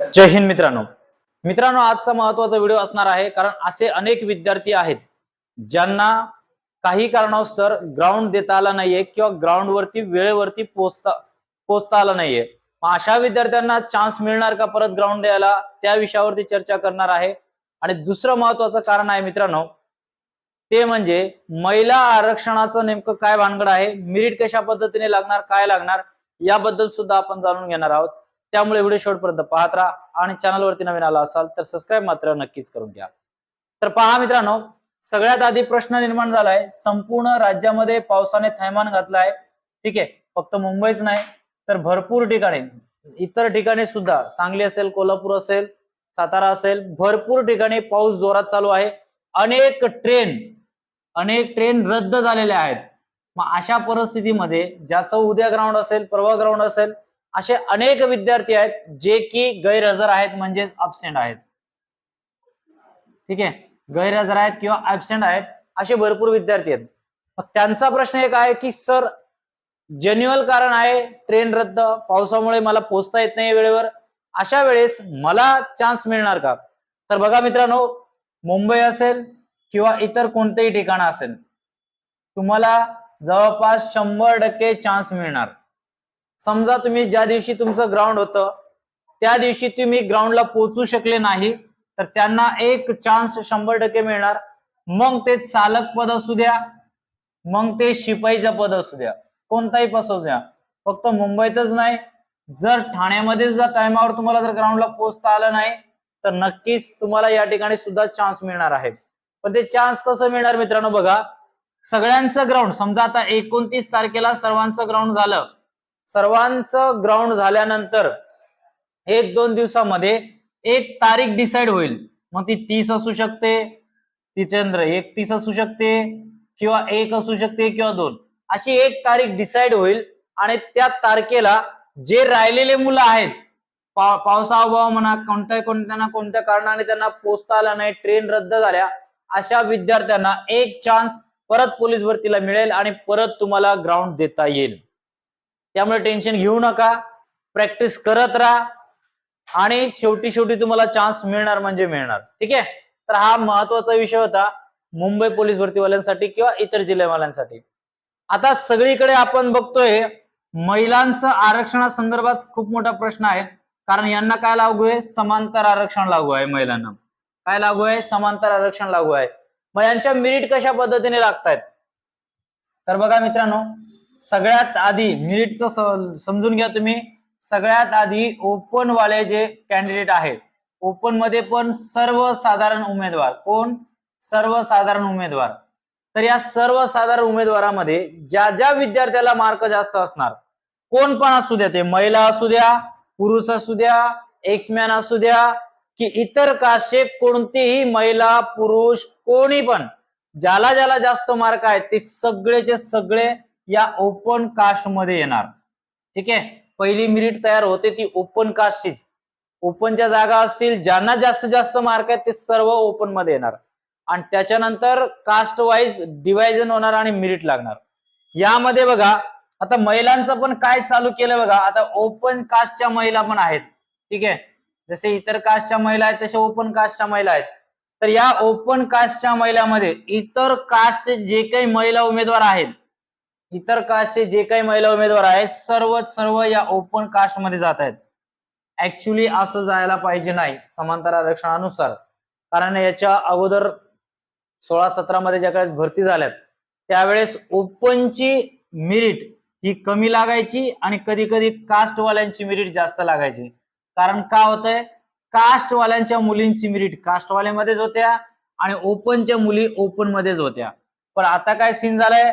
जय हिंद मित्रांनो. मित्रांनो आजचा महत्त्वाचा व्हिडिओ असणार आहे कारण असे अनेक विद्यार्थी आहेत ज्यांना काही कारणास्तव ग्राउंड देता आला नाहीये किंवा ग्राउंड वरती वेळेवरती पोचता पोचता आला नाहीये. अशा विद्यार्थ्यांना चान्स मिळणार का परत ग्राउंड द्यायला? त्या विषयावरती चर्चा करणार आहे. आणि दुसरं महत्वाचं कारण आहे मित्रांनो ते म्हणजे महिला आरक्षणाचं नेमकं काय भानगड आहे? मिरिट कशा पद्धतीने लागणार? काय लागणार? याबद्दल सुद्धा आपण जाणून घेणार आहोत. त्यामुळे व्हिडिओ शेवटपर्यंत पाहत राहा आणि चॅनलवरती नवीन आला असाल तर सबस्क्राईब मात्र नक्कीच करून घ्या. तर पहा मित्रांनो सगळ्यात आधी प्रश्न निर्माण झालाय. संपूर्ण राज्यामध्ये पावसाने थैमान घातलाय. ठीक आहे फक्त मुंबईच नाही तर भरपूर ठिकाणी इतर ठिकाणी सुद्धा सांगली असेल कोल्हापूर असेल सातारा असेल भरपूर ठिकाणी पाऊस जोरात चालू आहे. अनेक ट्रेन अनेक ट्रेन रद्द झालेल्या आहेत. मग अशा परिस्थितीमध्ये ज्याचं उद्या ग्राउंड असेल परवा ग्राउंड असेल असे अनेक विद्यार्थी आहेत जे की गैरहजर आहेत म्हणजेच अबसेंट आहेत. ठीक आहे? गैरहजर आहेत किंवा ऍबसेंट आहेत असे भरपूर विद्यार्थी आहेत. मग त्यांचा प्रश्न एक आहे की सर जेन्युअल कारण आहे ट्रेन रद्द पावसामुळे मला पोचता येत नाही वेळेवर. अशा वेळेस मला चान्स मिळणार का? तर बघा मित्रांनो मुंबई असेल किंवा इतर कोणतेही ठिकाण असेल तुम्हाला जवळपास शंभर टक्के चान्स मिळणार. समजा तुम्ही ज्या दिवशी तुमचं ग्राउंड होतं त्या दिवशी तुम्ही ग्राउंडला पोहोचू शकले नाही तर त्यांना एक चान्स शंभर टक्के मिळणार. मग ते चालक पद असू द्या मग ते शिपाईचं पद असू द्या. कोणताही पद असू द्या. फक्त मुंबईतच नाही जर ठाण्यामध्ये जर टायमावर तुम्हाला जर ग्राउंडला पोहोचता आलं नाही तर नक्कीच तुम्हाला या ठिकाणी सुद्धा चान्स मिळणार आहे. पण ते चान्स कसं मिळणार मित्रांनो बघा सगळ्यांचं ग्राउंड समजा आता एकोणतीस तारखेला सर्वांचं ग्राउंड झालं सर्वांचं ग्राउंड झाल्यानंतर एक दोन दिवसामध्ये एक तारीख डिसाईड होईल. मग ती तीस असू शकते तिचंद्र एक एकतीस असू शकते किंवा एक असू शकते किंवा दोन. अशी एक तारीख डिसाईड होईल आणि त्या तारखेला जे राहिलेले मुलं आहेत पाव पावसाअभाव म्हणा कोणत्या कोणत्या ना कोणत्या कारणाने त्यांना पोचता आला नाही ट्रेन रद्द झाल्या अशा विद्यार्थ्यांना एक चान्स परत पोलीस भरतीला मिळेल आणि परत तुम्हाला ग्राउंड देता येईल. त्यामुळे टेन्शन घेऊ नका. प्रॅक्टिस करत राहा. आणि शेवटी शेवटी तुम्हाला चान्स मिळणार म्हणजे मिळणार. ठीक आहे? तर हा महत्त्वाचा विषय होता. मुंबई पोलीस भरतीवाल्यांसाठी किंवा इतर जिल्ह्यावाल्यांसाठी. आता सगळीकडे आपण बघतोय महिलांचं आरक्षणासंदर्भात खूप मोठा प्रश्न आहे. कारण यांना काय लागू आहे? समांतर आरक्षण लागू आहे महिलांना. काय लागू आहे? समांतर आरक्षण लागू आहे. मग यांच्या मिरिट कशा पद्धतीने लागतायत? तर बघा मित्रांनो सगळ्यात आधी नीटचं समजून घ्या तुम्ही. सगळ्यात आधी ओपन वाले जे कॅन्डिडेट आहेत ओपनमध्ये पण सर्वसाधारण उमेदवार. कोण? सर्वसाधारण उमेदवार. तर या सर्वसाधारण उमेदवारामध्ये ज्या ज्या विद्यार्थ्याला मार्क जास्त असणार कोण पण असू द्या ते महिला असू द्या पुरुष असू द्या एक्समॅन असू द्या की इतर काशे कोणतीही महिला पुरुष कोणी पण ज्याला ज्याला जास्त मार्क आहेत ते सगळेचे सगळे या ओपन कास्टमध्ये येणार. ठीक आहे? पहिली मिरिट तयार होते ती ओपन कास्टचीच ओपनच्या जागा असतील ज्यांना जास्तीत जास्त मार्क आहेत ते सर्व ओपनमध्ये येणार. आणि त्याच्यानंतर कास्ट वाईज डिवायजन होणार आणि मिरिट लागणार. यामध्ये बघा आता महिलांचं पण काय चालू केलं बघा? आता ओपन कास्टच्या महिला पण आहेत. ठीक आहे? जसे इतर कास्टच्या महिला आहेत तसे ओपन कास्टच्या महिला आहेत. तर या ओपन कास्टच्या महिलामध्ये इतर कास्टचे जे काही महिला उमेदवार आहेत इतर कास्टचे जे काही महिला उमेदवार आहेत सर्व सर्व या ओपन कास्टमध्ये जात आहेत. ऍक्च्युली असं जायला पाहिजे नाही समांतर आरक्षणानुसार. कारण याच्या अगोदर सोळा सतरा मध्ये ज्या वेळेस भरती झाल्यात त्यावेळेस ओपनची मिरिट ही कमी लागायची आणि कधी कधी कास्टवाल्यांची मिरिट जास्त लागायची. कारण का होतंय? कास्टवाल्यांच्या मुलींची मिरिट कास्टवाल्यामध्येच होत्या आणि ओपनच्या मुली ओपन मध्येच होत्या. पण आता काय सीन झालंय?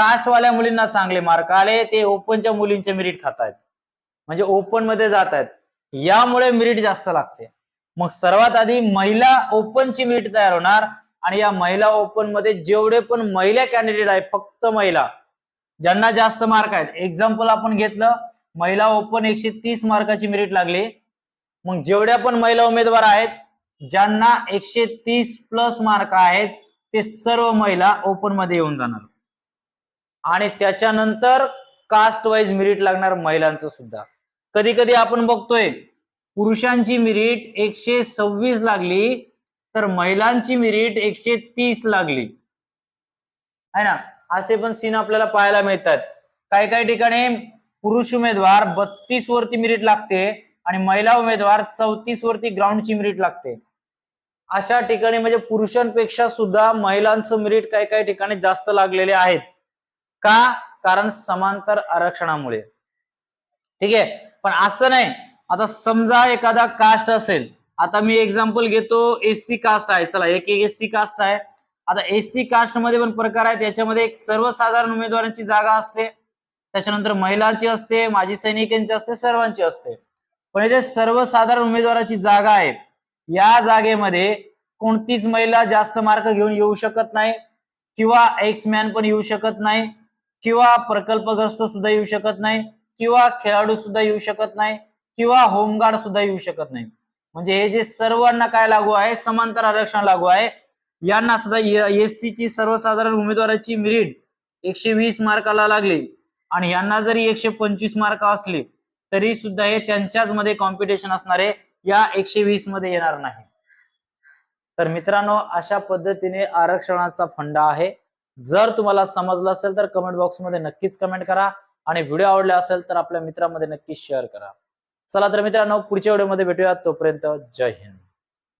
कास्टवाल्या मुलींना चांगले मार्क आले ते ओपनच्या मुलींचे मेरिट खात आहेत म्हणजे ओपनमध्ये जात आहेत यामुळे मेरिट जास्त लागते. मग सर्वात आधी महिला ओपनची मेरिट तयार होणार आणि या महिला ओपनमध्ये जेवढे पण महिला कॅन्डिडेट आहेत फक्त महिला ज्यांना जास्त मार्क आहेत. एक्झाम्पल आपण घेतलं महिला ओपन एकशे तीस मार्काची मेरिट लागली. मग जेवढ्या पण महिला उमेदवार आहेत ज्यांना एकशे तीस प्लस मार्क आहेत ते सर्व महिला ओपनमध्ये येऊन जाणार. आणि त्याच्यानंतर कास्ट वाईज मिरिट लागणार महिलांचं सुद्धा. कधी कधी आपण बघतोय पुरुषांची मिरिट एकशे सव्वीस लागली तर महिलांची मिरिट एकशे तीस लागली. आहे ना? असे पण सीन आपल्याला पाहायला मिळतात. काही काही ठिकाणी पुरुष उमेदवार बत्तीस वरती मिरिट लागते आणि महिला उमेदवार चौतीस वरती ग्राउंडची मिरिट लागते. अशा ठिकाणी म्हणजे पुरुषांपेक्षा सुद्धा महिलांचं मिरिट काही काही ठिकाणी जास्त लागलेले आहेत. का? कारण समांतर आरक्षणामुळे. ठीक आहे? पण असं नाही. आता समजा एखादा कास्ट असेल. आता मी एक्झाम्पल घेतो एससी कास्ट आहे. चला एक एक एससी कास्ट आहे. आता एससी कास्टमध्ये पण प्रकार आहेत. याच्यामध्ये एक सर्वसाधारण उमेदवारांची जागा असते. त्याच्यानंतर महिलांची असते माजी सैनिकांची असते सर्वांची असते. पण जे सर्वसाधारण उमेदवाराची जागा आहे या जागेमध्ये कोणतीच महिला जास्त मार्क घेऊन येऊ शकत नाही किंवा एक्स मॅन पण येऊ शकत नाही. किंवा प्रकल्पग्रस्त सुद्धा येऊ शकत नाही किंवा खेळाडू सुद्धा येऊ शकत नाही किंवा होमगार्ड सुद्धा येऊ शकत नाही. म्हणजे हे जे सर्वांना काय लागू आहे समांतर आरक्षण लागू आहे यांना सुद्धा एससी ची सर्वसाधारण उमेदवाराची मिरिट एकशे वीस मार्काला लागली. आणि यांना जरी एकशे पंचवीस मार्क असले तरी सुद्धा हे त्यांच्याच मध्ये कॉम्पिटिशन असणारे या एकशे वीसमध्ये येणार नाही. तर मित्रांनो अशा पद्धतीने आरक्षणाचा फंडा आहे. जर तुम्हाला समजलं असेल तर कमेंट बॉक्समध्ये नक्कीच कमेंट करा आणि व्हिडिओ आवडला असेल तर आपल्या मित्रांमध्ये नक्कीच शेअर करा. चला तर मित्रांनो पुढच्या व्हिडिओमध्ये भेटूया तोपर्यंत जय हिंद.